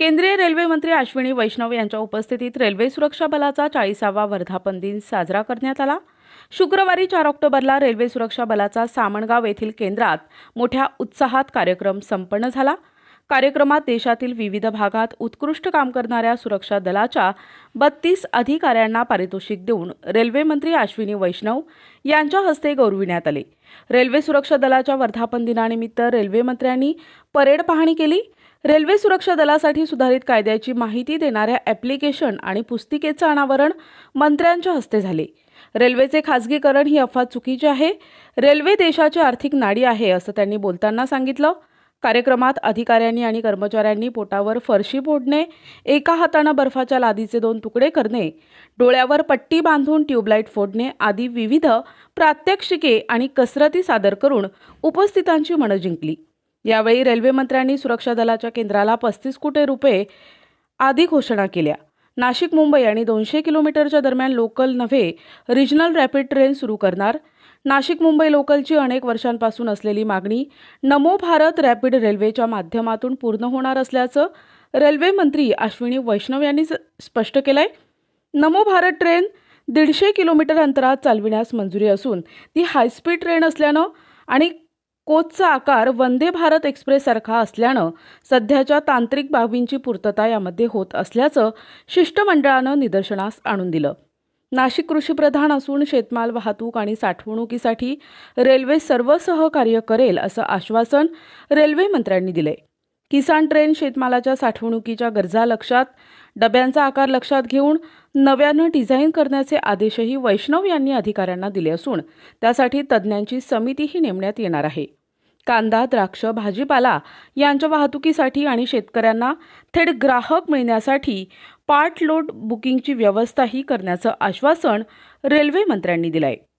केंद्रीय रेल्वे मंत्री अश्विनी वैष्णव यांच्या उपस्थितीत रेल्वे सुरक्षा बलाचा चाळीसावा वर्धापन दिन साजरा करण्यात आला. शुक्रवारी चार ऑक्टोबरला रेल्वे सुरक्षा बलाचा सामणगाव येथील केंद्रात मोठ्या उत्साहात कार्यक्रम संपन्न झाला. कार्यक्रमात देशातील विविध भागात उत्कृष्ट काम करणाऱ्या सुरक्षा दलाच्या बत्तीस अधिकाऱ्यांना पारितोषिक देऊन रेल्वे मंत्री अश्विनी वैष्णव यांच्या हस्ते गौरविण्यात आले. रेल्वे सुरक्षा दलाच्या वर्धापन दिनानिमित्त रेल्वे मंत्र्यांनी परेड पाहणी केली. रेल्वे सुरक्षा दलासाठी सुधारित कायद्याची माहिती देणाऱ्या ॲप्लिकेशन आणि पुस्तिकेचं अनावरण मंत्र्यांच्या हस्ते झाले. रेल्वेचे खासगीकरण ही अफवा चुकीची आहे. रेल्वे देशाची आर्थिक नाडी आहे असं त्यांनी बोलताना सांगितलं. कार्यक्रमात अधिकाऱ्यांनी आणि कर्मचाऱ्यांनी पोटावर फरशी फोडणे एका हातानं बर्फाच्या लादीचे दोन तुकडे करणे डोळ्यावर पट्टी बांधून ट्यूबलाईट फोडणे आदी विविध प्रात्यक्षिके आणि कसरती सादर करून उपस्थितांची मनं जिंकली. यावेळी रेल्वेमंत्र्यांनी सुरक्षा दलाच्या केंद्राला पस्तीस कोटी रुपये आदी घोषणा केल्या. नाशिक मुंबई आणि दोनशे किलोमीटरच्या दरम्यान लोकल नव्हे रिजनल रॅपिड ट्रेन सुरू करणार. नाशिक मुंबई लोकलची अनेक वर्षांपासून असलेली मागणी नमो भारत रॅपिड रेल्वेच्या माध्यमातून पूर्ण होणार असल्याचं रेल्वे मंत्री अश्विनी वैष्णव यांनी स्पष्ट केलं आहे नमो भारत ट्रेन दीडशे किलोमीटर अंतरात चालविण्यास मंजुरी असून ती हायस्पीड ट्रेन असल्यानं आणि कोचचा आकार वंदे भारत एक्सप्रेससारखा असल्यानं सध्याच्या तांत्रिक बाबींची पूर्तता यामध्ये होत असल्याचं शिष्टमंडळानं निदर्शनास आणून दिलं. नाशिक कृषीप्रधान असून शेतमाल वाहतूक आणि साठवणुकीसाठी रेल्वे सर्व सहकार्य करेल असं आश्वासन रेल्वे मंत्र्यांनी आहे किसान ट्रेन शेतमालाच्या साठवणुकीच्या गरजा लक्षात डब्यांचा आकार लक्षात घेऊन नव्यानं डिझाईन करण्याचे आदेशही वैष्णव यांनी अधिकाऱ्यांना दिले असून त्यासाठी तज्ज्ञांची समितीही नेमण्यात येणार आहे. कांदा द्राक्ष भाजीपाला यांच्या वाहतुकीसाठी आणि शेतकऱ्यांना थेट ग्राहक मिळण्यासाठी पार्ट लोड बुकिंगची व्यवस्थाही करण्याचं आश्वासन रेल्वे मंत्र्यांनी दिलं आहे